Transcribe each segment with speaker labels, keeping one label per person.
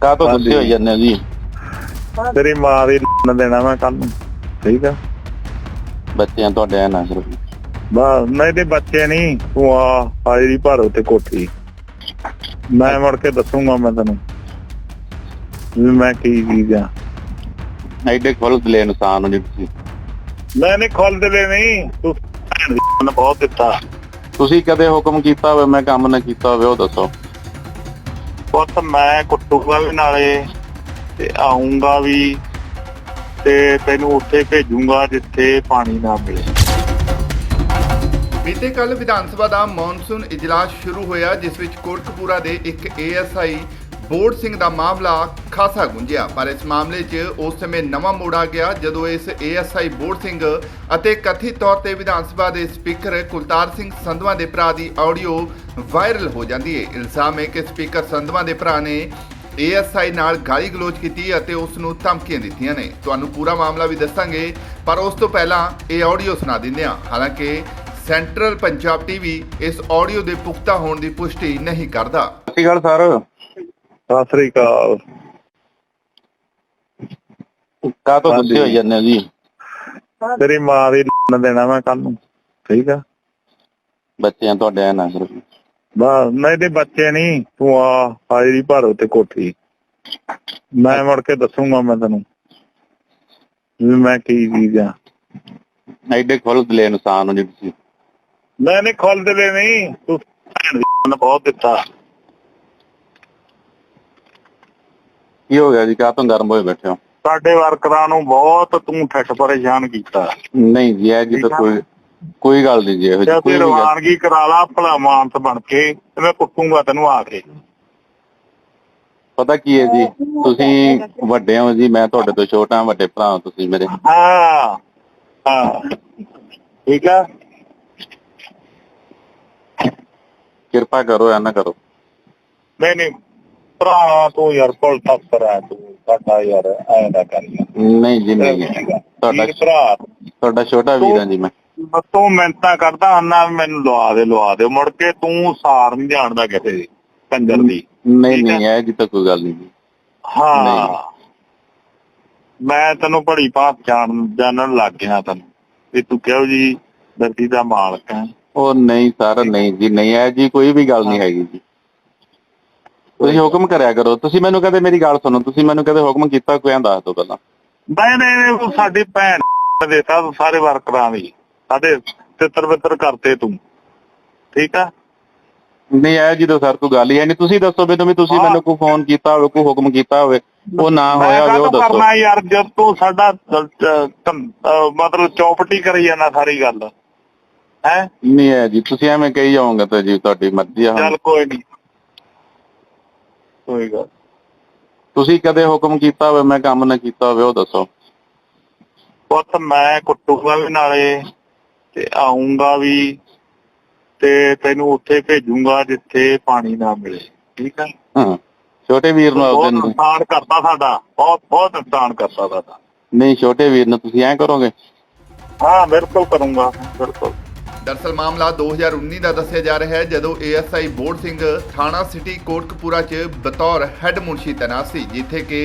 Speaker 1: ਕਾਹ ਤੋਂ ਗੁੱਸੇ ਹੋਈ ਜਾਂਦੇ ਹੋ ਜੀ?
Speaker 2: ਤੇਰੀ ਮਾਂ ਦੀ ਨ ਦੇਣਾ ਮੈਂ ਕੱਲ ਨੂੰ ਠੀਕ ਆ?
Speaker 1: ਬੱਚਿਆਂ ਤੁਹਾਡੇ ਆ ਨਾ ਕਰੋ
Speaker 2: ਬਸ ਨਹੀਂ ਤੇ ਬੱਚੇ ਨਹੀਂ ਤੂੰ ਆ ਹਾਜ਼ਰੀ ਭਰ ਉੱਤੇ ਕੋਠੀ। ਮੈਂ ਮੁੜ ਕੇ ਦੱਸੂਗਾ ਮੈਂ ਤੈਨੂੰ ਵੀ ਮੈਂ ਕੀ ਚੀਜ਼ ਆ।
Speaker 1: ਐਡੇ ਖੁੱਲ ਦਲੇ ਇਨਸਾਨ ਹੋ ਜੀ ਤੁਸੀਂ।
Speaker 2: ਮੈਂ ਨਹੀਂ ਖੋਲਦੇ ਵੇ ਨਹੀਂ ਤੂੰ ਭੈਣ ਦੀ ਨੇ ਬਹੁਤ ਦਿੱਤਾ।
Speaker 1: ਤੁਸੀਂ ਕਦੇ ਹੁਕਮ ਕੀਤਾ ਹੋਵੇ ਮੈਂ ਕੰਮ ਨਾ ਕੀਤਾ ਹੋਵੇ ਉਹ ਦੱਸੋ।
Speaker 2: ਪੁੱਤ, ਮੈਂ ਕੁੱਟੂਗਾ ਵੀ ਨਾਲੇ ਤੇ ਆਉਂਗਾ ਵੀ ਤੇ ਤੈਨੂੰ ਉੱਥੇ ਭੇਜੂਗਾ ਜਿੱਥੇ ਪਾਣੀ ਨਾ ਮਿਲੇ।
Speaker 3: ਬੀਤੇ ਕੱਲ ਵਿਧਾਨ ਸਭਾ ਦਾ ਮੌਨਸੂਨ ਇਜਲਾਸ ਸ਼ੁਰੂ ਹੋਇਆ, ਜਿਸ ਵਿੱਚ ਕੋਟਕਪੂਰਾ ਦੇ ਇੱਕ ਏਐਸਆਈ ਬੋਰਡ ਸਿੰਘ ਦਾ ਮਾਮਲਾ ਖਾਸਾ ਗੁੰਝਿਆ ਪਰ ਇਸ ਮਾਮਲੇ 'ਚ ਉਸ ਸਮੇਂ ਨਵਾਂ ਮੋੜ ਆ ਗਿਆ ਜਦੋਂ ਇਸ ਏਐਸਆਈ ਬੋਰਡ ਸਿੰਘ ਅਤੇ ਕਥਿਤ ਤੌਰ ਤੇ ਵਿਧਾਨ ਸਭਾ ਦੇ ਸਪੀਕਰ ਕੁਲਤਾਰ ਸਿੰਘ ਸੰਧਵਾ ਦੇ ਭਰਾ ਦੀ ਆਡੀਓ ਵਾਇਰਲ ਹੋ ਜਾਂਦੀ ਹੈ ਇਲਜ਼ਾਮ ਹੈ ਕਿ ਸਪੀਕਰ ਸੰਧਵਾ ਦੇ ਭਰਾ ਨੇ ਏਐਸਆਈ ਨਾਲ ਗਾਲੀ ਗਲੋਚ ਕੀਤੀ ਅਤੇ ਉਸ ਨੂੰ ਧਮਕੀਆਂ ਦਿੱਤੀਆਂ ਨੇ। ਤੁਹਾਨੂੰ ਪੂਰਾ ਮਾਮਲਾ ਵੀ ਦੱਸਾਂਗੇ, ਪਰ ਉਸ ਤੋਂ ਪਹਿਲਾਂ ਇਹ ਆਡੀਓ ਸੁਣਾ ਦਿੰਦੇ ਹਾਂ। ਹਾਲਾਂਕਿ ਸੈਂਟਰਲ ਪੰਜਾਬ ਟੀਵੀ ਇਸ ਆਡੀਓ ਦੇ ਪੁਖਤਾ ਹੋਣ ਦੀ ਪੁਸ਼ਟੀ ਨਹੀਂ ਕਰਦਾ।
Speaker 1: ਸਤਿ ਸ਼੍ਰੀ ਅਕਾਲ ਸਰ।
Speaker 2: ਸਤਿ ਸ੍ਰੀ ਅਕਾਲ।
Speaker 1: ਕਾਹ ਤੋਂ ਗੁੱਸੇ ਹੋਈ ਜਾਂਦੇ ਹੋ ਜੀ?
Speaker 2: ਤੇਰੀ ਮਾਂ ਦੀ ਨ ਦੇਣਾ ਮੈਂ ਕੱਲ ਨੂੰ ਠੀਕ ਆ?
Speaker 1: ਬੱਚਿਆਂ ਤੁਹਾਡੇ ਨਾ
Speaker 2: ਬਸ ਨਹੀਂ ਤੇ ਬੱਚੇ ਨਹੀਂ ਤੂੰ ਆ ਹਾਜ਼ਰੀ ਭਰ ਉੱਤੇ ਕੋਠੀ। ਮੈਂ ਮੁੜ ਕੇ ਦੱਸੂਗਾ ਮੈਂ ਤੈਨੂੰ ਵੀ ਮੈਂ ਕੀ ਚੀਜ਼
Speaker 1: ਐਡੇ ਖੁੱਲ ਦਲੇ ਇਨਸਾਨ ਹੋ ਜੀ ਤੁਸੀਂ।
Speaker 2: ਮੈਂ ਨਹੀਂ ਖੋਲਦੇ ਵੇ ਨਹੀਂ ਤੂੰ ਭੈਣ ਦੀ ਬਹੁਤ ਦਿੱਤਾ।
Speaker 1: ਕੀ ਹੋ ਗਿਆ ਜੀ? ਕਾਹ ਤੋਂ ਗਰਮ ਹੋਏ ਬੈਠੇ ਹੋ?
Speaker 2: ਸਾਡੇ ਵਰਕਰਾਂ ਨੂੰ ਬਹੁਤ ਤੂੰ ਠੱਠ ਪਰੇਸ਼ਾਨ ਕੀਤਾ।
Speaker 1: ਨਹੀਂ ਜੀ ਇਹ ਜੀ ਤਾਂ ਕੋਈ ਕੋਈ ਗੱਲ ਨਹੀਂ ਜੀ ਇਹੋ ਜਿਹੀ ਕੋਈ
Speaker 2: ਰਵਾਨਗੀ ਕਰਾ ਲਾ ਭਲਾ ਮਾਨਸ ਬਣ ਕੇ ਤੇ ਮੈਂ ਕੁੱਟੂਗਾ ਤੈਨੂੰ ਆ ਕੇ।
Speaker 1: ਪਤਾ ਕੀ ਹੈ ਜੀ ਤੁਸੀਂ ਵੱਡੇ ਹੋ ਜੀ ਮੈਂ ਤੁਹਾਡੇ ਤੋਂ ਛੋਟਾ ਵੱਡੇ ਭਰਾ ਹੋ ਤੁਸੀਂ ਮੇਰੇ।
Speaker 2: ਹਾਂ ਹਾਂ। ਠੀਕ ਆ?
Speaker 1: ਕਿਰਪਾ ਕਰੋ ਐ ਨਾ ਕਰੋ।
Speaker 2: ਨਹੀਂ ਨਹੀਂ। ਭਰਾ ਤੂੰ ਯਾਰ ਕੋਲ ਤੱਕ ਆ ਤੂੰ ਸਾਡਾ ਯਾਰ ਐਂ ਦਾ ਕਰ।
Speaker 1: ਨਹੀਂ ਜੀ ਨਹੀਂ ਤੁਹਾਡਾ
Speaker 2: ਭਰਾ।
Speaker 1: ਤੁਹਾਡਾ ਛੋਟਾ ਵੀਰ ਜੀ ਮੈਂ।
Speaker 2: ਤੂੰ ਮਿੰਤਾ ਕਰਦਾ ਹੰਨਾ ਮੈਨੂੰ ਲਵਾ ਦੇ ਲਵਾ ਦੇ। ਮੁੜ ਕੇ ਤੂੰ ਸਾਰ ਨਹੀਂ ਜਾਣਦਾ ਕਿਤੇ ਦੀ, ਕੰਜਰ ਦੀ।
Speaker 1: ਨਹੀਂ। ਨਹੀਂ ਇਹ ਜੀ ਤਾਂ ਕੋਈ ਗੱਲ ਨਹੀਂ ਜੀ।
Speaker 2: ਹਾਂ। ਮੈਂ ਤੈਨੂੰ ਬੜੀ ਬਾਤ ਜਾਣ ਜਾਣਨ ਲੱਗ ਗਿਆ ਤੈਨੂੰ ਵੀ ਤੂੰ ਕਿਹੋ ਜੀ ਦਰਦੀ ਦਾ ਮਾਲਕ ਹੈ।
Speaker 1: ਉਹ ਨਹੀਂ ਸਰ ਨਹੀਂ ਜੀ ਨਹੀਂ ਇਹ ਜੀ ਕੋਈ ਵੀ ਗੱਲ ਨਹੀਂ ਹੈਗੀ ਜੀ। ਤੁਸੀਂ ਹੁਕਮ ਕਰਿਆ ਕਰੋ। ਤੁਸੀਂ ਮੈਨੂੰ ਕਦੇ ਮੇਰੀ ਗੱਲ ਸੁਣੋ ਤੁਸੀਂ ਮੈਨੂੰ ਕਦੇ ਹੁਕਮ ਕੀਤਾ ਕੋਈ ਆਂ ਦੱਸ ਦਿਓ ਪਹਿਲਾਂ।
Speaker 2: ਨਹੀਂ ਨਹੀਂ, ਤੂੰ ਸਾਡੀ ਭੈਣ ਦੇਤਾ ਸਾਰੇ ਵਰਕਰਾਂ ਦੀ। ਸਾਡੇ ਤਿੱਤਰ ਬਿੱਤਰ ਕਰਤੇ ਤੂੰ। ਠੀਕ ਆ?
Speaker 1: ਨਹੀਂ ਇਹ ਜੀ ਤਾਂ ਸਰ ਕੋਈ ਗੱਲ ਹੀ ਹੈ ਨਹੀਂ ਤੁਸੀਂ ਦੱਸੋ ਵੀ ਤੁਸੀਂ ਤੁਸੀਂ। ਮੈਨੂੰ ਕੋਈ ਫੋਨ ਕੀਤਾ ਹੋਵੇ ਕੋਈ ਹੁਕਮ ਕੀਤਾ ਹੋਵੇ ਉਹ ਨਾ
Speaker 2: ਮੈਂ
Speaker 1: ਹੋਇਆ ਹੋਵੇ ਉਹ ਦੱਸੋ।
Speaker 2: ਕਰਨਾ ਯਾਰ ਜਦ ਤੂੰ ਸਾਡਾ ਮਤਲਬ ਚੌਪਟੀ ਕਰੀ ਜਾਂਦਾ ਸਾਰੀ ਗੱਲ। ਹੈ?
Speaker 1: ਨਹੀਂ ਹੈ ਜੀ ਤੁਸੀਂ ਐਵੇਂ ਕਹੀ ਜਾਓਗੇ ਤਾਂ ਜੀ ਤੁਹਾਡੀ ਮਰਜ਼ੀ ਆ।
Speaker 2: ਚੱਲ ਕੋਈ ਨਹੀਂ ਗੱਲ
Speaker 1: ਤੁਸੀਂ ਕਦੇ ਹੁਕਮ ਕੀਤਾ ਹੋਵੇ ਮੈਂ ਕੰਮ ਨਾ ਕੀਤਾ ਹੋਵੇ ਉਹ ਦੱਸੋ।
Speaker 2: ਪੁੱਤ ਮੈਂ ਕੁੱਟੂਗਾ ਵੀ ਨਾਲੇ ਤੇ ਆਉਂਗਾ ਵੀ ਤੇ ਤੈਨੂੰ ਉੱਥੇ ਭੇਜੂਗਾ ਜਿੱਥੇ ਪਾਣੀ ਨਾ ਮਿਲੇ। ਠੀਕ ਆ?
Speaker 1: ਹਾਂ ਛੋਟੇ ਵੀਰ ਨੂੰ
Speaker 2: ਬਹੁਤ
Speaker 1: ਆਪਦੇ ਨੂੰ।
Speaker 2: ਨੁਕਸਾਨ ਕਰਤਾ ਸਾਡਾ ਬਹੁਤ ਬਹੁਤ ਨੁਕਸਾਨ ਕਰਤਾ ਸਾਡਾ।
Speaker 1: ਨਹੀਂ ਛੋਟੇ ਵੀਰ ਨੂੰ ਤੁਸੀਂ ਐਂ ਕਰੋਗੇ?
Speaker 2: ਹਾਂ ਬਿਲਕੁਲ ਕਰੂੰਗਾ ਬਿਲਕੁਲ।
Speaker 3: ਦਰਸਲ ਮਾਮਲਾ 2019 ਦਾ ਦੱਸਿਆ ਜਾ ਰਿਹਾ ਹੈ, ਜਦੋਂ ਏਐਸਆਈ ਬੋਰਡ ਸਿੰਘ ਥਾਣਾ ਸਿਟੀ ਕੋਟਕਪੂਰਾ 'ਚ ਬਤੌਰ ਹੈੱਡ ਮੁਨਸ਼ੀ ਤੈਨਾਤ ਸੀ, ਜਿੱਥੇ ਕਿ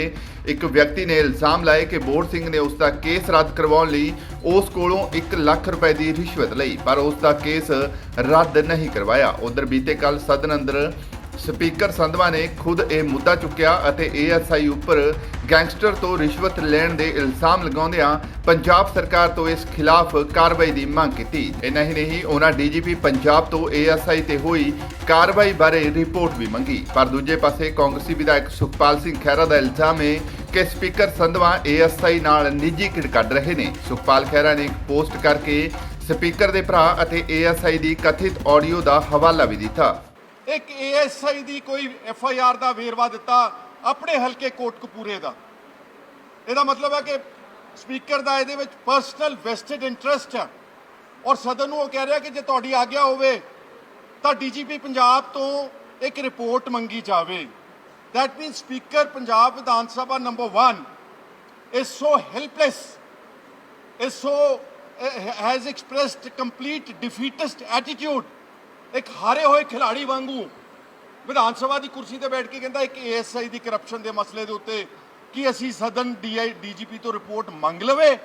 Speaker 3: ਇੱਕ ਵਿਅਕਤੀ ਨੇ ਇਲਜ਼ਾਮ ਲਾਇਆ ਕਿ ਬੋਰਡ ਸਿੰਘ ਨੇ ਉਸ ਦਾ ਕੇਸ ਰੱਦ ਕਰਵਾਉਣ ਲਈ ਉਸ ਕੋਲੋਂ 1 ਲੱਖ ਰੁਪਏ ਦੀ ਰਿਸ਼ਵਤ ਲਈ, ਪਰ ਉਸ ਦਾ ਕੇਸ ਰੱਦ ਨਹੀਂ ਕਰਵਾਇਆ। ਉਧਰ ਬੀਤੇ ਕੱਲ ਸਦਨ ਅੰਦਰ ਸਪੀਕਰ ਸੰਧਵਾ ਨੇ ਖੁਦ ਇਹ ਮੁੱਦਾ ਚੁੱਕਿਆ ਅਤੇ ਏਐਸਆਈ ਉੱਪਰ ਗੈਂਗਸਟਰ ਤੋਂ ਰਿਸ਼ਵਤ ਲੈਣ ਦੇ ਇਲਜ਼ਾਮ ਲਗਾਉਂਦਿਆਂ ਪੰਜਾਬ ਸਰਕਾਰ ਤੋਂ ਇਸ ਖਿਲਾਫ ਕਾਰਵਾਈ ਦੀ ਮੰਗ ਕੀਤੀ। ਇਨਾ ਹੀ ਨਹੀਂ ਉਹਨਾਂ ਡੀਜੀਪੀ ਪੰਜਾਬ ਤੋਂ ਏਐਸਆਈ ਤੇ ਹੋਈ ਕਾਰਵਾਈ ਬਾਰੇ ਰਿਪੋਰਟ ਵੀ ਮੰਗੀ। ਪਰ ਦੂਜੇ ਪਾਸੇ ਕਾਂਗਰਸੀ ਵਿਧਾਇਕ ਸੁਖਪਾਲ ਸਿੰਘ ਖਹਿਰਾ ਦਾ ਇਲਜ਼ਾਮ ਹੈ ਕਿ ਸਪੀਕਰ ਸੰਧਵਾ ਏਐਸਆਈ ਨਾਲ ਨਿੱਜੀ ਕਿੜ ਕੱਢ ਰਹੇ ਨੇ। ਸੁਖਪਾਲ ਖਹਿਰਾ ਨੇ ਇੱਕ ਪੋਸਟ ਕਰਕੇ ਸਪੀਕਰ ਦੇ ਭਰਾ ਅਤੇ ਏਐਸਆਈ ਦੀ ਕਥਿਤ ਆਡੀਓ ਦਾ ਹਵਾਲਾ ਵੀ ਦਿੱਤਾ।
Speaker 4: ਇੱਕ ਏਐਸਆਈ ਦੀ ਕੋਈ ਐਫ ਆਈ ਆਰ ਦਾ ਵੇਰਵਾ ਦਿੱਤਾ ਆਪਣੇ ਹਲਕੇ ਕੋਟਕਪੂਰੇ ਦਾ। ਇਹਦਾ ਮਤਲਬ ਹੈ ਕਿ ਸਪੀਕਰ ਦਾ ਇਹਦੇ ਵਿੱਚ ਪਰਸਨਲ ਵੈਸਟਡ ਇੰਟਰਸਟ ਹੈ। ਔਰ ਸਦਨ ਨੂੰ ਉਹ ਕਹਿ ਰਿਹਾ ਕਿ ਜੇ ਤੁਹਾਡੀ ਆਗਿਆ ਹੋਵੇ ਤਾਂ ਡੀਜੀਪੀ ਪੰਜਾਬ ਤੋਂ ਇੱਕ ਰਿਪੋਰਟ ਮੰਗੀ ਜਾਵੇ। That means speaker Punjab Vidhan Sabha number 1 is so helpless is so uh, has expressed complete defeatist attitude ਇੱਕ ਹਾਰੇ ਹੋਏ ਖਿਲਾੜੀ ਵਾਂਗੂ ਵਿਧਾਨ ਸਭਾ ਦੀ ਕੁਰਸੀ ਤੇ ਬੈਠ ਕੇ ਕਹਿੰਦਾ, ਇੱਕ ਏਐਸਆਈ ਦੀ ਕਰਪਸ਼ਨ ਦੇ ਮਸਲੇ ਦੇ ਉੱਤੇ ਕੀ ਅਸੀਂ ਸਦਨ ਡੀਆਈ ਡੀਜੀਪੀ ਤੋਂ ਰਿਪੋਰਟ ਮੰਗ ਲਵੇ?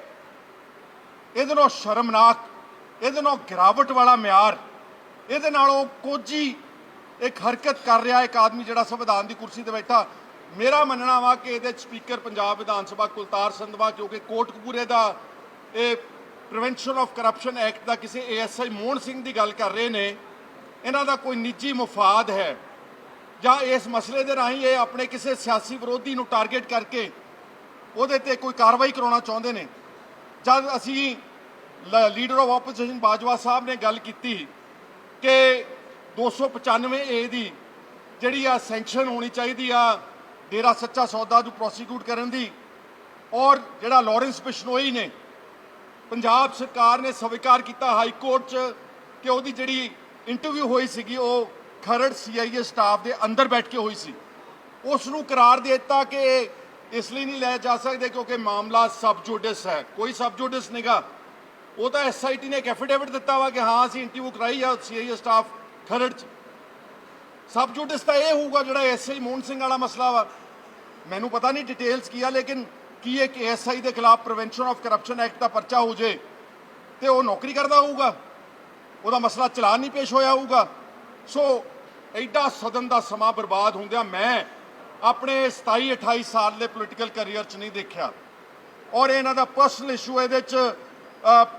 Speaker 4: ਇਹਦੇ ਨਾਲ ਸ਼ਰਮਨਾਕ, ਇਹਦੇ ਨਾਲ ਗਿਰਾਵਟ ਵਾਲਾ ਮਿਆਰ, ਇਹਦੇ ਨਾਲੋਂ ਕੋਝੀ ਇੱਕ ਹਰਕਤ ਕਰ ਰਿਹਾ ਇੱਕ ਆਦਮੀ ਜਿਹੜਾ ਸੰਵਿਧਾਨ ਦੀ ਕੁਰਸੀ ਤੇ ਬੈਠਾ। ਮੇਰਾ ਮੰਨਣਾ ਵਾ ਕਿ ਇਹਦੇ 'ਚ ਸਪੀਕਰ ਪੰਜਾਬ ਵਿਧਾਨ ਸਭਾ ਕੁਲਤਾਰ ਸੰਧਵਾ, ਕਿਉਂਕਿ ਕੋਟਕਪੂਰੇ ਦਾ ਇਹ ਪ੍ਰੀਵੈਂਸ਼ਨ ਆਫ ਕਰਪਸ਼ਨ ਐਕਟ ਦਾ ਕਿਸੇ ਏਐਸਆਈ ਮੋਹਨ ਸਿੰਘ ਦੀ ਗੱਲ ਕਰ ਰਹੇ ਨੇ। ਇਹਨਾਂ ਦਾ ਕੋਈ ਨਿੱਜੀ ਮਫਾਦ ਹੈ। ਜਾਂ ਇਸ ਮਸਲੇ ਦੇ ਰਾਹੀਂ ਇਹ ਆਪਣੇ ਕਿਸੇ ਸਿਆਸੀ ਵਿਰੋਧੀ ਨੂੰ ਟਾਰਗੇਟ ਕਰਕੇ ਉਹਦੇ ਤੇ ਕੋਈ ਕਾਰਵਾਈ ਕਰਾਉਣਾ ਚਾਹੁੰਦੇ ਨੇ। ਜਦ ਅਸੀਂ leader of opposition Bajwa sahib ਨੇ ਗੱਲ ਕੀਤੀ ਕਿ 295 ਏ ਦੀ ਜਿਹੜੀ ਆ ਸੈਂਕਸ਼ਨ ਹੋਣੀ ਚਾਹੀਦੀ ਆ, ਡੇਰਾ ਸੱਚਾ ਸੌਦਾ ਨੂੰ ਪ੍ਰੋਸੀਕਿਊਟ ਕਰਨ ਦੀ, ਔਰ ਜਿਹੜਾ ਲਾਰੈਂਸ ਬਿਸ਼ਨੋਈ ਨੇ, ਪੰਜਾਬ ਸਰਕਾਰ ਨੇ ਸਵੀਕਾਰ ਕੀਤਾ ਹਾਈ ਕੋਰਟ 'ਚ ਕਿ ਉਹਦੀ ਜਿਹੜੀ ਇੰਟਰਵਿਊ ਹੋਈ ਸੀਗੀ, ਉਹ ਖਰੜ ਸੀਆਈਏ ਸਟਾਫ ਦੇ ਅੰਦਰ ਬੈਠ ਕੇ ਹੋਈ ਸੀ। ਉਸ ਨੂੰ ਕਰਾਰ ਦੇ ਦਿੱਤਾ ਕਿ ਇਸ ਲਈ ਨਹੀਂ ਲੈ ਜਾ ਸਕਦੇ ਕਿਉਂਕਿ ਮਾਮਲਾ ਸਬ ਜੁਡਿਸ ਹੈ। ਕੋਈ ਸਬ ਜੁਡਿਸ ਨਹੀਂਗਾ ਉਹ ਤਾਂ ਐਸਆਈਟੀ ਨੇ ਇੱਕ ਐਫੀਡੇਵਿਟ ਦਿੱਤਾ ਵਾ ਕਿ ਹਾਂ, ਅਸੀਂ ਇੰਟਰਵਿਊ ਕਰਾਈ ਆ ਸੀਆਈਏ ਸਟਾਫ ਖਰੜ 'ਚ। ਸਬ ਜੁਡਿਸ ਤਾਂ ਇਹ ਹੋਊਗਾ ਜਿਹੜਾ ਐਸਆਈ ਮੋਹਨ ਸਿੰਘ ਵਾਲਾ ਮਸਲਾ ਵਾ। ਮੈਨੂੰ ਪਤਾ ਨਹੀਂ ਡਿਟੇਲਸ ਕੀ ਆ, ਲੇਕਿਨ ਕੀ ਇੱਕ ਐਸਆਈ ਦੇ ਖਿਲਾਫ ਪ੍ਰੀਵੈਂਸ਼ਨ ਆਫ ਕਰਪਸ਼ਨ ਐਕਟ ਦਾ ਪਰਚਾ ਹੋ ਜੇ ਤੇ ਉਹ ਨੌਕਰੀ ਕਰਦਾ ਹੋਊਗਾ। ਉਹਦਾ ਮਸਲਾ ਚਲਾਨ ਨਹੀਂ ਪੇਸ਼ ਹੋਇਆ ਹੋਊਗਾ। ਸੋ ਐਡਾ ਸਦਨ ਦਾ ਸਮਾਂ ਬਰਬਾਦ ਹੁੰਦਿਆਂ ਮੈਂ ਆਪਣੇ 27 28 ਸਾਲ ਦੇ ਪੋਲੀਟੀਕਲ ਕੈਰੀਅਰ 'ਚ ਨਹੀਂ ਦੇਖਿਆ। ਔਰ ਇਹਨਾਂ ਦਾ ਪਰਸਨਲ ਇਸ਼ੂ ਇਹਦੇ 'ਚ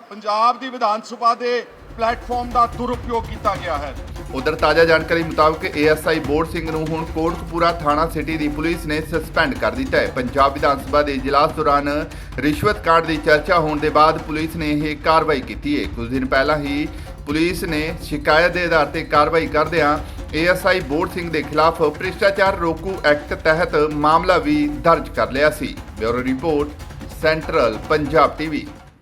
Speaker 4: ਪੰਜਾਬ ਦੀ ਵਿਧਾਨ ਸਭਾ ਦੇ ਪਲੇਟਫਾਰਮ ਦਾ ਦੁਰਉਪਯੋਗ ਕੀਤਾ ਗਿਆ ਹੈ।
Speaker 3: ਉਧਰ ਤਾਜ਼ਾ ਜਾਣਕਾਰੀ ਮੁਤਾਬਕ ਏਐਸਆਈ ਬੋਰਡ ਸਿੰਘ ਨੂੰ ਹੁਣ ਕੋਟਕਪੂਰਾ ਥਾਣਾ ਸਿਟੀ ਦੀ ਪੁਲਿਸ ਨੇ ਸਸਪੈਂਡ ਕਰ ਦਿੱਤਾ ਹੈ। ਪੰਜਾਬ ਵਿਧਾਨ ਸਭਾ ਦੇ ਇਜਲਾਸ ਦੌਰਾਨ ਰਿਸ਼ਵਤ ਕਾਰਡ ਦੀ ਚਰਚਾ ਹੋਣ ਦੇ ਬਾਅਦ ਪੁਲਿਸ ਨੇ ਇਹ ਕਾਰਵਾਈ ਕੀਤੀ ਹੈ। ਕੁਝ ਦਿਨ ਪਹਿਲਾਂ ਹੀ ਪੁਲਿਸ ਨੇ ਸ਼ਿਕਾਇਤ ਦੇ ਆਧਾਰ ਤੇ ਕਾਰਵਾਈ ਕਰਦਿਆਂ ਏਐਸਆਈ ਬੋਰਡ ਸਿੰਘ ਦੇ ਖਿਲਾਫ ਭ੍ਰਿਸ਼ਟਾਚਾਰ ਰੋਕੂ ਐਕਟ ਤਹਿਤ ਮਾਮਲਾ ਵੀ ਦਰਜ ਕਰ ਲਿਆ ਸੀ। Bureau report, central Punjab TV.